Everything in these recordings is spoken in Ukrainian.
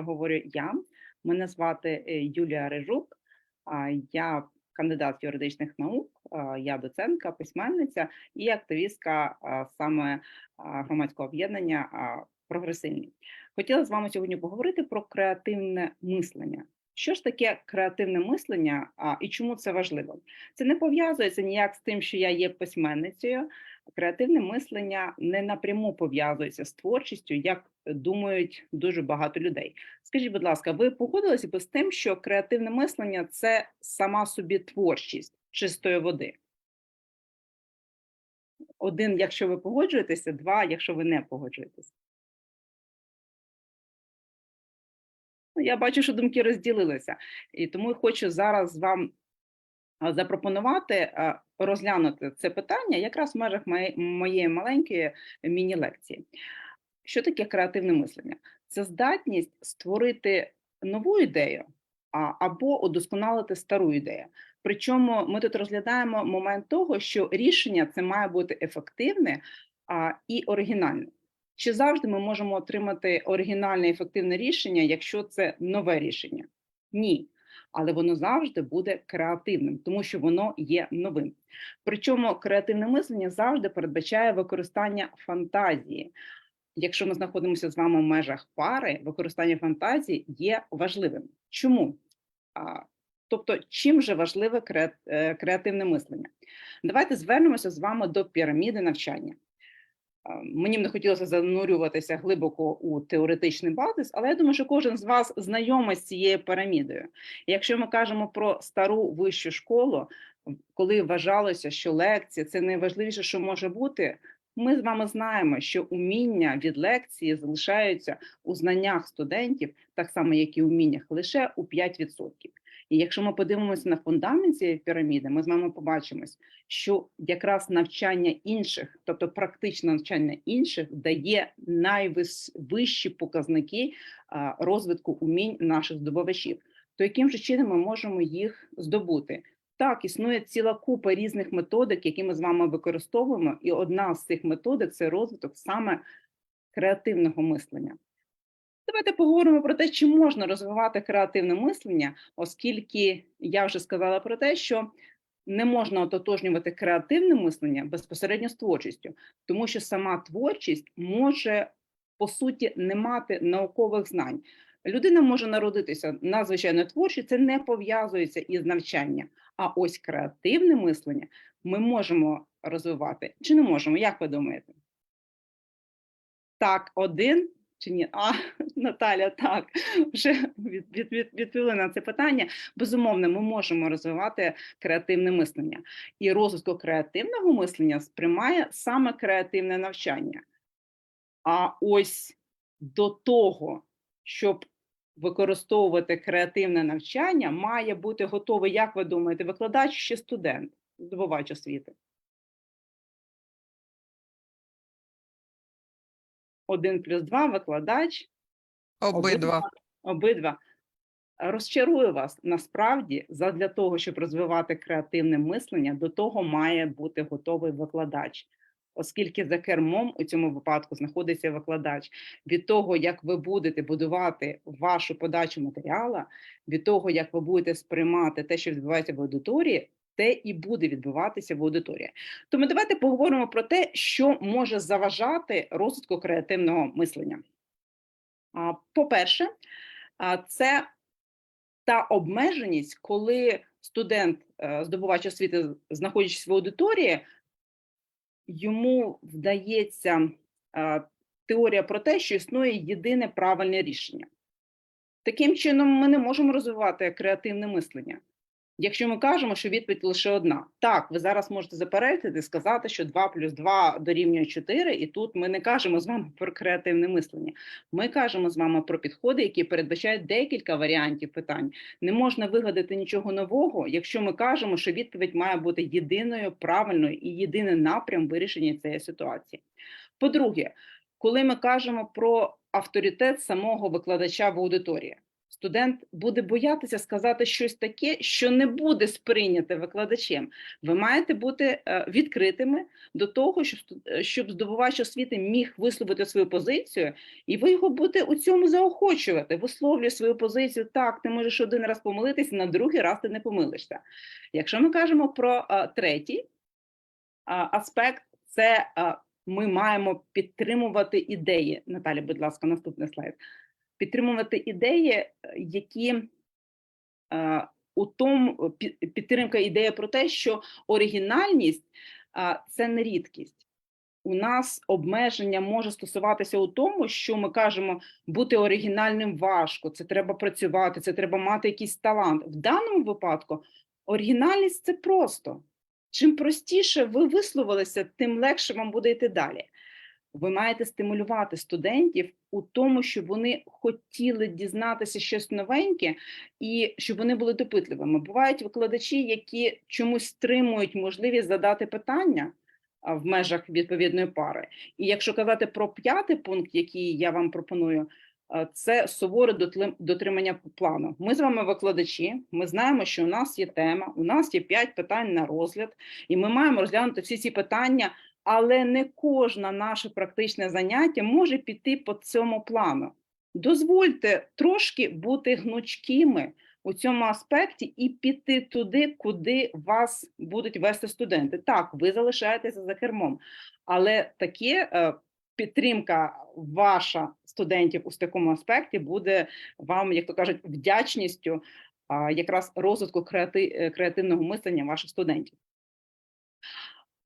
говорю я. Мене звати е, Юлія Рижук. Я кандидат юридичних наук, я доцентка, письменниця і активістка саме громадського об'єднання прогресивні. Хотіла з вами сьогодні поговорити про креативне мислення. Що ж таке креативне мислення а, і чому це важливо? Це не пов'язується ніяк з тим, що я є письменницею. Креативне мислення не напряму пов'язується з творчістю, як думають дуже багато людей. Скажіть, будь ласка, ви погодилися б з тим, що креативне мислення це сама собі творчість чистої води? Один, якщо ви погоджуєтеся, два, якщо ви не погоджуєтеся. Я бачу, що думки розділилися, і тому хочу зараз вам запропонувати розглянути це питання якраз в межах моєї маленької міні-лекції. Що таке креативне мислення? Це здатність створити нову ідею або удосконалити стару ідею. Причому ми тут розглядаємо момент того, що рішення це має бути ефективне і оригінальне. Чи завжди ми можемо отримати оригінальне ефективне рішення, якщо це нове рішення? Ні. Але воно завжди буде креативним, тому що воно є новим. Причому креативне мислення завжди передбачає використання фантазії. Якщо ми знаходимося з вами в межах пари, використання фантазії є важливим. Чому? Тобто, чим же важливе е, креативне мислення? Давайте звернемося з вами до піраміди навчання. А, Мені б не хотілося занурюватися глибоко у теоретичний базис, але я думаю, що кожен з вас знайомий з цією пірамідою. Якщо ми кажемо про стару вищу школу, коли вважалося, що лекція це найважливіше, що може бути, ми з вами знаємо, що уміння від лекції залишаються у знаннях студентів, так само як і уміннях, лише у 5%. І якщо ми подивимося на фундамент цієї піраміди, ми з вами побачимо, що якраз навчання інших, тобто практичне навчання інших, дає найвищі показники розвитку умінь наших здобувачів. То яким же чином ми можемо їх здобути? Так, існує ціла купа різних методик, які ми з вами використовуємо, і одна з цих методик це розвиток саме креативного мислення. Давайте поговоримо про те, чи можна розвивати креативне мислення, оскільки я вже сказала про те, що не можна ототожнювати креативне мислення безпосередньо з творчістю, тому що сама творчість може по суті не мати наукових знань. Людина може народитися надзвичайно творчою, це не пов'язується із навчанням. А ось креативне мислення ми можемо розвивати чи не можемо? Як ви думаєте? Так, один чи ні? А, Наталя, так, вже від, від, від, відповіли на це питання. Безумовно, ми можемо розвивати креативне мислення. І розвитку креативного мислення сприймає саме креативне навчання. А ось до того, щоб використовувати креативне навчання, має бути готовий, як ви думаєте, викладач чи студент, здобувач освіти? Один плюс два викладач, Обидва. обидва. Розчарую вас насправді задля того, щоб розвивати креативне мислення, до того має бути готовий викладач, оскільки за кермом у цьому випадку знаходиться викладач. Від того, як ви будете будувати вашу подачу матеріала, від того, як ви будете сприймати те, що відбувається в аудиторії, те і буде відбуватися в аудиторії. Тому давайте поговоримо про те, що може заважати розвитку креативного мислення. По-перше, це та обмеженість, коли студент, е, здобувач освіти, знаходячись в аудиторії, йому вдається теорія про те, що існує єдине правильне рішення. Таким чином, ми не можемо розвивати креативне мислення. Якщо ми кажемо, що відповідь лише одна. Так, ви зараз можете заперечити і сказати, що 2 плюс 2 дорівнює 4, і тут ми не кажемо з вами про креативне мислення. Ми кажемо з вами про підходи, які передбачають декілька варіантів питань. Не можна вигадати нічого нового, якщо ми кажемо, що відповідь має бути єдиною, правильною і єдиний напрям вирішення цієї ситуації. По-друге, коли ми кажемо про авторитет самого викладача в аудиторії, Студент буде боятися сказати щось таке, що не буде сприйняте викладачем. Ви маєте бути е, відкритими до того, щоб, е, щоб здобувач освіти міг висловити свою позицію, і ви його будете у цьому заохочувати. Висловлює свою позицію. Так, ти можеш один раз помилитися, на другий раз ти не помилишся. Якщо ми кажемо про е, третій аспект, це ми маємо підтримувати ідеї. Наталі, будь ласка, наступний слайд. Підтримувати ідеї, е, які е, у тому підтримка ідеї про те, що оригінальність це не рідкість. У нас обмеження може стосуватися у тому, що ми кажемо, бути оригінальним важко, це треба працювати, це треба мати якийсь талант. В даному випадку оригінальність це просто. Чим простіше ви висловилися, тим легше вам буде йти далі. Ви маєте стимулювати студентів у тому, щоб вони хотіли дізнатися щось новеньке і щоб вони були допитливими. Бувають викладачі, які чомусь стримують можливість задати питання в межах відповідної пари. І якщо казати про п'ятий пункт, який я вам пропоную, це суворе дотримання плану. Ми з вами викладачі. Ми знаємо, що у нас є тема, у нас є п'ять питань на розгляд, і ми маємо розглянути всі ці питання. Але не кожне наше практичне заняття може піти по цьому плану. Дозвольте трошки бути гнучкими у цьому аспекті і піти туди, куди вас будуть вести студенти. Так, ви залишаєтеся за кермом, але таке підтримка ваша студентів у такому аспекті буде вам, як то кажуть, вдячністю якраз розвитку е, креативного мислення ваших студентів.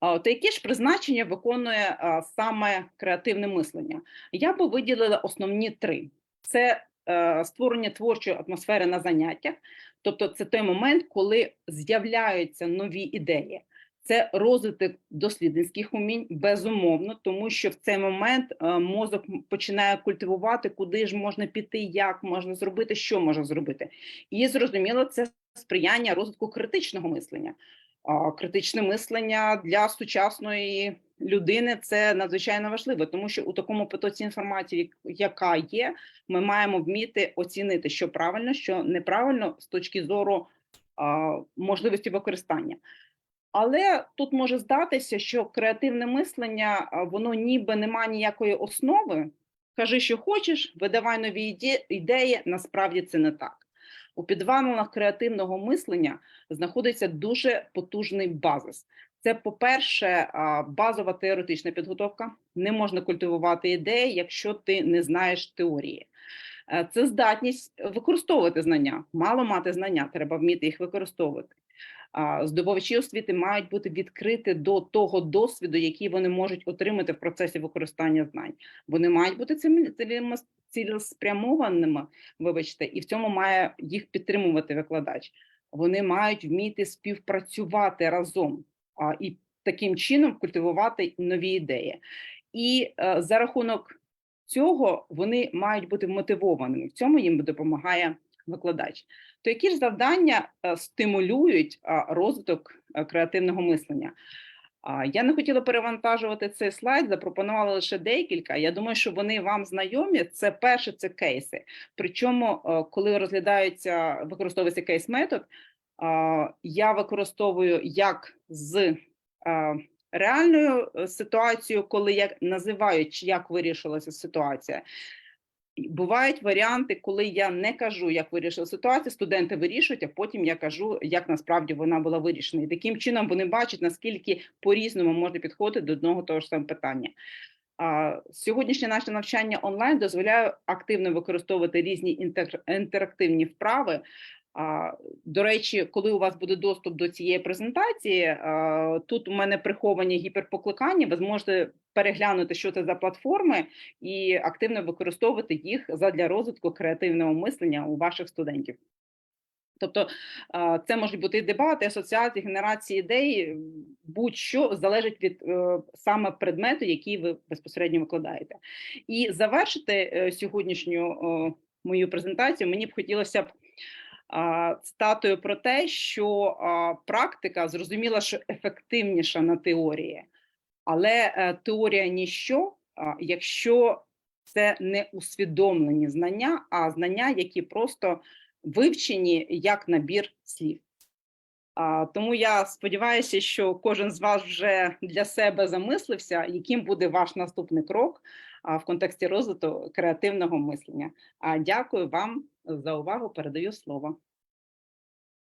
То які ж призначення виконує саме креативне мислення? Я би виділила основні три: це е, створення творчої атмосфери на заняттях, тобто це той момент, коли з'являються нові ідеї. Це розвиток дослідницьких умінь, безумовно, тому що в цей момент е, мозок починає культивувати, куди ж можна піти, як можна зробити, що можна зробити. І зрозуміло, це сприяння розвитку критичного мислення. Критичне мислення для сучасної людини це надзвичайно важливо, тому що у такому потоці інформації, яка є, ми маємо вміти оцінити, що правильно, що неправильно з точки зору можливості використання. Але тут може здатися, що креативне мислення воно ніби не має ніякої основи. Кажи, що хочеш, видавай нові ідеї. Насправді це не так. У підвалинах креативного мислення знаходиться дуже потужний базис. Це, по-перше, базова теоретична підготовка. Не можна культивувати ідеї, якщо ти не знаєш теорії. Е, Це здатність використовувати знання. Мало мати знання, треба вміти їх використовувати. Здобувачі освіти мають бути відкриті до того досвіду, який вони можуть отримати в процесі використання знань. Вони мають бути цим- цілимо- цілеспрямованими, вибачте, і в цьому має їх підтримувати викладач. Вони мають вміти співпрацювати разом а, і таким чином культивувати нові ідеї. І е, за рахунок цього вони мають бути мотивованими. В цьому їм допомагає викладач. То які ж завдання е, стимулюють а, розвиток е, креативного мислення? Я не хотіла перевантажувати цей слайд, запропонувала лише декілька. Я думаю, що вони вам знайомі. Це перше, це кейси. Причому, е, коли розглядаються, використовується кейс-метод, я використовую як з реальною е, ситуацією, коли я називаю, як вирішилася ситуація. Бувають варіанти, коли я не кажу, як вирішила ситуацію, студенти вирішують, а потім я кажу, як насправді вона була вирішена. І таким чином вони бачать, наскільки по-різному можна підходити до одного того ж самого питання. А, Сьогоднішнє наше навчання онлайн дозволяє активно використовувати різні інтер- інтерактивні вправи. До речі, коли у вас буде доступ до цієї презентації, тут у мене приховані гіперпокликання. Ви зможете переглянути, що це за платформи, і активно використовувати їх задля розвитку креативного мислення у ваших студентів. Тобто це можуть бути дебати, асоціації, генерації ідей, будь-що залежить від е, саме предмету, який ви безпосередньо викладаєте. І завершити е, сьогоднішню е, мою презентацію мені б хотілося б цитатою про те, що практика зрозуміла, що ефективніша на теорії, але е, теорія ніщо, якщо це не усвідомлені знання, а знання, які просто вивчені як набір слів. Тому я сподіваюся, що кожен з вас вже для себе замислився, яким буде ваш наступний крок в контексті розвитку креативного мислення. А дякую вам за увагу. Передаю слово.